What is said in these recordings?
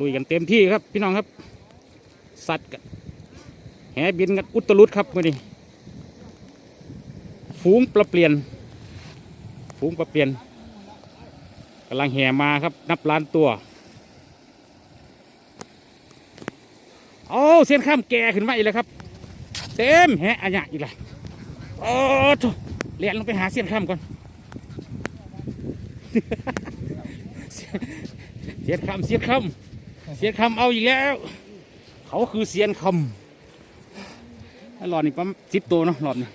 ลุยกันเต็มที่ครับพี่น้องครับ สัตว์กันแหบินกันอุตลุดครับมื่อนี้ ฝูงประเปลี่ยน ฝูงประเปลี่ยนกำลังแห่มาครับ นับล้านตัวโอ้เส้นข้ามแก่ขึ้นมาอีกแล้วครับ เต็มแหะอันยะอีกแล้วโอ้โถเรียนลงไปหาเส้นข้ามก่อนเสียนคำเสียนคำ เสียนคำเอาอีกแล้ว เขาคือเสียนคำไอ้หลอดนี่ประมาณสิบตัวเนาะหลอดนี่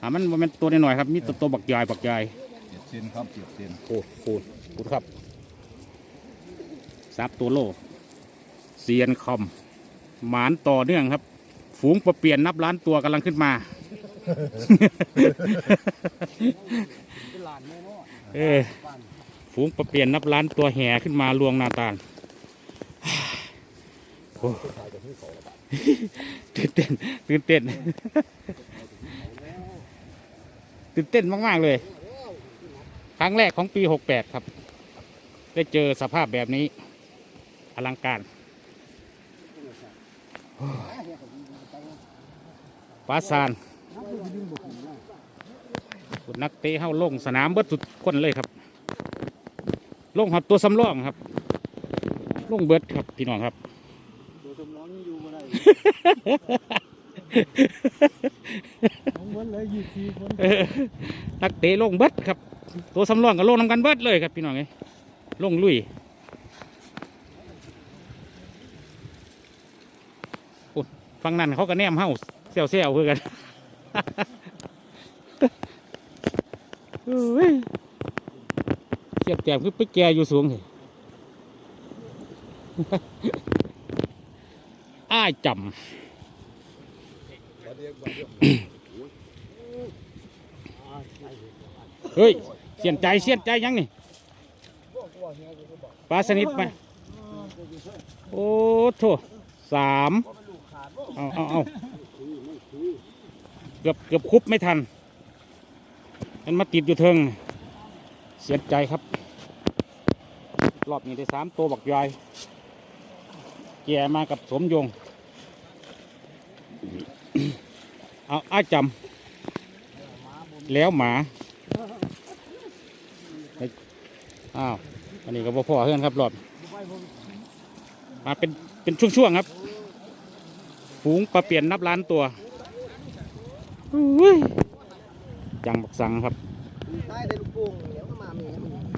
อ่ามันมันเป็นตัวน้อยๆครับมีตัวตัวบักใหญ่บักใหญ่เจ็ดเซนครับเจ็ดเซนโอ้โหพูดครับซับตัวโลเสียนคำหมานต่อเนื่องครับ ฝูงประเปลี่ยนนับล้านตัวกำลังขึ้นมาเออฝูงประเปลี่ยนนับล้านตัวแห่ขึ้นมาลวงนาตาล โอ้ตื่นเต้นตื่นเต้นตื่นเต้นมากๆเลย ครั้งแรกของปี 68 ครับ ได้เจอสภาพแบบนี้ อลังการปราซานนักเตะเข้าลงสนามเบิดสุดคนเลยครับ ลงหอดตัวสำรองครับ ลงเบิดครับ พี่น้องครับ สมองยังอยู่บ่ได้ผมวันเลยยี่สี่คนนักเตะลงเบิดครับ ตัวสำรองกับลงนำกันเบิดเลยครับพี่น้องเอ้ยลงลุยฟังนั่นเขาก็แนมเฮ้าเซลเซลเพื่อกันเอ้ยเกียบแจมคือไปแกอยู่สูงเลยายจำเฮ้ยเสียนใจเสียนใจยังนี่ปลาสนิทไหมโอ้โถสามเอาเอาเอาเกือบเกือบคุบไม่ทัน มันมาติดอยู่เทิง เสียใจครับ รอบนี้ได้สามตัวบักใหญ่แก่มากับสมยง เอาอาจำแล้วหมาอ้าวอันนี้ก็บ่พอเพื่อนครับรอบมาเป็นเป็นช่วงๆครับฝูงปลาเปลี่ยนนับล้านตัวอุ้ยจังบักสังครับ